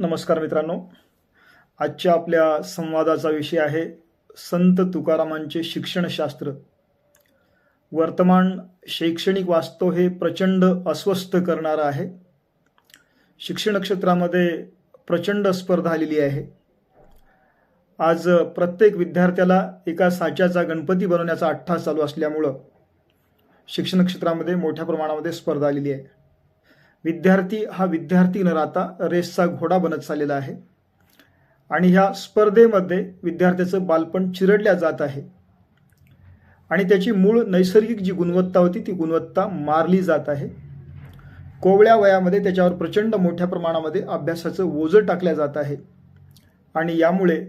नमस्कार मित्रांनो. आजच्या आपल्या संवादाचा विषय आहे संत तुकारामांचे शिक्षणशास्त्र. वर्तमान शैक्षणिक वास्तव हे प्रचंड अस्वस्थ करणारं आहे. शिक्षण क्षेत्रामध्ये प्रचंड स्पर्धा आलेली आहे. आज प्रत्येक विद्यार्थ्याला एका साच्याचा गणपती बनवण्याचा अट्टा चालू असल्यामुळं शिक्षण क्षेत्रामध्ये मोठ्या प्रमाणामध्ये स्पर्धा आलेली आहे. विद्यार्थी हा विद्यार्थी न राहता रेसचा घोडा बनत चाललेला आहे. आणि ह्या स्पर्धेमध्ये विद्यार्थ्याचं बालपण चिरडल्या जात आहे. आणि त्याची मूळ नैसर्गिक जी गुणवत्ता होती ती गुणवत्ता मारली जात आहे. कोवळ्या वयामध्ये त्याच्यावर प्रचंड मोठ्या प्रमाणामध्ये अभ्यासाचं ओझं टाकल्या जात आहे. आणि यामुळे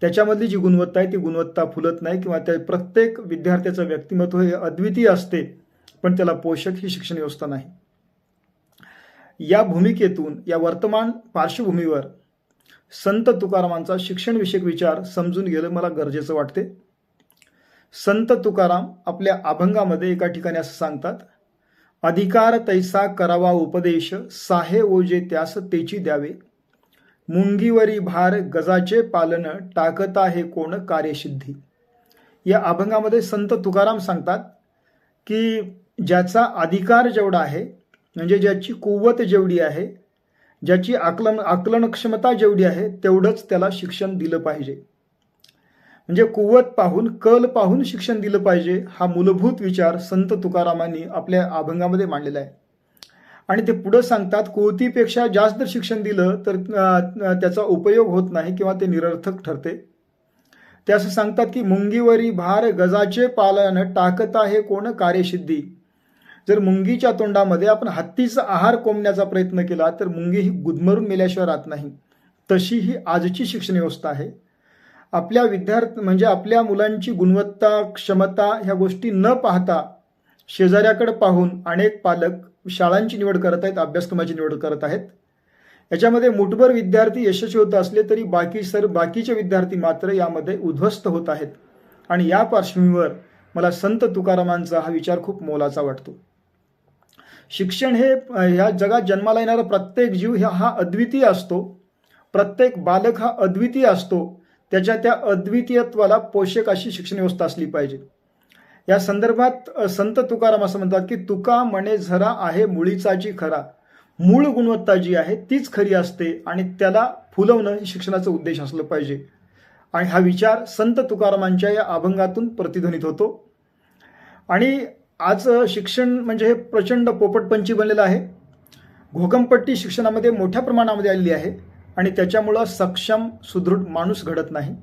त्याच्यामधली जी गुणवत्ता आहे ती गुणवत्ता फुलत नाही किंवा त्या प्रत्येक विद्यार्थ्याचं व्यक्तिमत्व हे अद्वितीय असते पण त्याला पोषक ही शिक्षण व्यवस्था नाही. या भूमिकेतून या वर्तमान पार्श्वभूमीवर संत तुकारामांचा शिक्षणविषयक विचार समजून घेणं मला गरजेचं वाटते संत तुकाराम आपल्या अभंगामध्ये एका ठिकाणी असं सांगतात अधिकार तैसा करावा उपदेश साहे ओजे त्यास तेची द्यावे. मुंगीवरी भार गजाचे पालन टाकता हे कोण कार्यसिद्धी. या अभंगामध्ये संत तुकाराम सांगतात की ज्याचा अधिकार जेवढा आहे म्हणजे ज्याची कुवत जेवढी आहे ज्याची आकलन आकलनक्षमता जेवढी आहे तेवढंच त्याला शिक्षण दिलं पाहिजे. म्हणजे कुवत पाहून कल पाहून शिक्षण दिलं पाहिजे हा मूलभूत विचार संत तुकारामांनी आपल्या अभंगामध्ये मांडलेला आहे. आणि ते पुढं सांगतात कुवतीपेक्षा जास्त शिक्षण दिलं तर त्याचा उपयोग होत नाही किंवा ते निरर्थक ठरते. ते असं सांगतात की मुंगीवरी भार गजाचे पालन टाकता हे कोण कार्यसिद्धी. जर मुंगीच्या तोंडामध्ये आपण हत्तीचा आहार कोंबण्याचा प्रयत्न केला तर मुंगी ही गुदमरून मेल्याशिवाय राहत नाही. तशी ही आजची शिक्षण व्यवस्था आहे. आपल्या विद्यार्थी म्हणजे आपल्या मुलांची गुणवत्ता क्षमता ह्या गोष्टी न पाहता शेजाऱ्याकडे पाहून अनेक पालक शाळांची निवड करत आहेत अभ्यासक्रमाची निवड करत आहेत. याच्यामध्ये मुठभर विद्यार्थी यशस्वी होत असले तरी बाकी सर बाकीचे विद्यार्थी मात्र यामध्ये उद्ध्वस्त होत आहेत. आणि या पार्श्वभूमीवर मला संत तुकारामांचा हा विचार खूप मोलाचा वाटतो. शिक्षण हे ह्या जगात जन्माला येणारा प्रत्येक जीव ह्या हा अद्वितीय असतो. प्रत्येक बालक हा अद्वितीय असतो. त्याच्या त्या अद्वितीयत्वाला पोषक अशी शिक्षण व्यवस्था असली पाहिजे. या संदर्भात संत तुकाराम असं म्हणतात की तुका म्हणे झरा आहे मुळीचाची खरा. मूळ गुणवत्ता जी आहे तीच खरी असते आणि त्याला फुलवणं हे शिक्षणाचा उद्देश असलं पाहिजे. आणि हा विचार संत तुकारामांच्या या अभंगातून प्रतिध्वनित होतो. आणि आज शिक्षण म्हणजे हे प्रचंड पोपटपंची बनलेलं आहे. घोकमपट्टी शिक्षणामध्ये मोठ्या प्रमाणामध्ये आलेली आहे आणि त्याच्यामुळं सक्षम सुदृढ माणूस घडत नाही.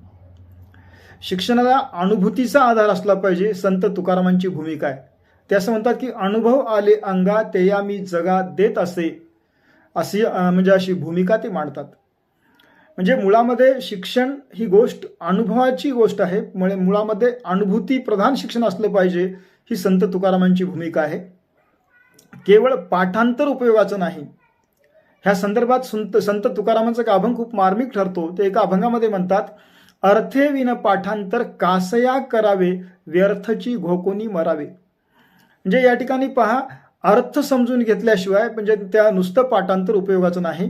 शिक्षणाला अनुभूतीचा आधार असला पाहिजे संत तुकारामांची भूमिका आहे. ते असं म्हणतात की अनुभव आले अंगा तेया मी जगा देत असे. अशी म्हणजे अशी भूमिका ते मांडतात. म्हणजे मुळामध्ये शिक्षण ही गोष्ट अनुभवाची गोष्ट आहे मुळामध्ये अनुभूती प्रधान शिक्षण असलं पाहिजे ही संत तुकारामांची भूमिका आहे. केवळ पाठांतर उपयोगाचं नाही. ह्या संदर्भात संत संत तुकारामांचा एक अभंग खूप मार्मिक ठरतो. ते एका अभंगामध्ये म्हणतात अर्थे विन पाठांतर कासया करावे व्यर्थची घोकोनी मरावे. म्हणजे या ठिकाणी पहा अर्थ समजून घेतल्याशिवाय म्हणजे त्या नुसतं पाठांतर उपयोगाचं नाही.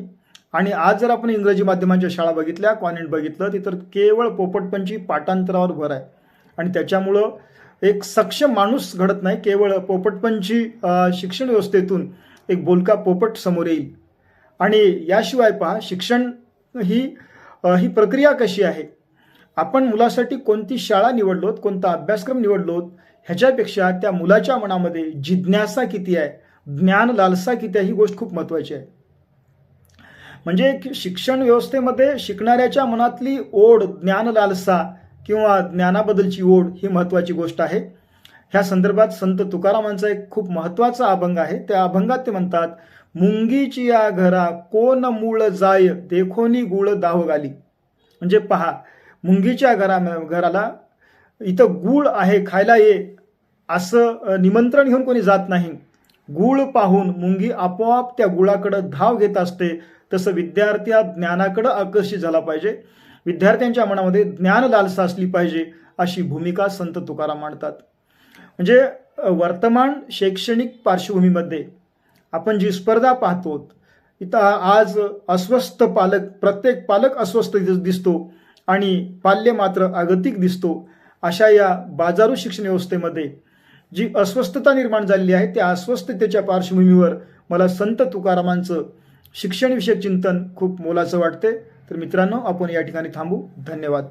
आणि आज जर आपण इंग्रजी माध्यमांच्या शाळा बघितल्या कॉन्व्हेंट बघितलं तर केवळ पोपटपंची पाठांतरावर भर आहे. आणि त्याच्यामुळं एक सक्षम माणूस घडत नाही केवळ पोपटपंची शिक्षण व्यवस्थेतून एक बोलका पोपट समोर येईल. आणि याशिवाय पहा शिक्षण ही ही प्रक्रिया कशी आहे? आपण मुलासाठी कोणती शाळा निवडलोत कोणता अभ्यासक्रम निवडलोत ह्याच्यापेक्षा त्या मुलाच्या मनामध्ये जिज्ञासा किती आहे ज्ञान लालसा किती आहे ही गोष्ट खूप महत्त्वाची आहे. म्हणजे शिक्षण व्यवस्थेमध्ये शिकणाऱ्याच्या मनातली ओढ ज्ञान लालसा किंवा ज्ञानाबद्दलची ओढ ही महत्त्वाची गोष्ट आहे. ह्या संदर्भात संत तुकारामांचा एक खूप महत्त्वाचा अभंग आहे. त्या अभंगात ते म्हणतात मुंगीची या घरा कोण मूळ जाय देखोनी गुळ दाव घाली म्हणजे पहा मुंगीच्या घरा घराला इथं गूळ आहे खायला ये असं निमंत्रण घेऊन कोणी जात नाही. गूळ पाहून मुंगी आपोआप त्या गुळाकडं धाव घेत असते. तसं विद्यार्थी हा ज्ञानाकडं आकर्षित झाला पाहिजे. विद्यार्थ्यांच्या मनामध्ये ज्ञान लालसा असली पाहिजे अशी भूमिका संत तुकाराम मांडतात. म्हणजे वर्तमान शैक्षणिक पार्श्वभूमीमध्ये आपण जी स्पर्धा पाहतो इथं आज अस्वस्थ पालक प्रत्येक पालक अस्वस्थ दिसतो आणि पाल्य मात्र अगतिक दिसतो अशा या बाजारू शिक्षण व्यवस्थेमध्ये जी अस्वस्थता निर्माण झालेली आहे त्या अस्वस्थतेच्या पार्श्वभूमीवर मला संत तुकारामांचं शिक्षणविषयक चिंतन खूप मोलाचं वाटते तर मित्रांनो आपण या ठिकाणी थांबू. धन्यवाद.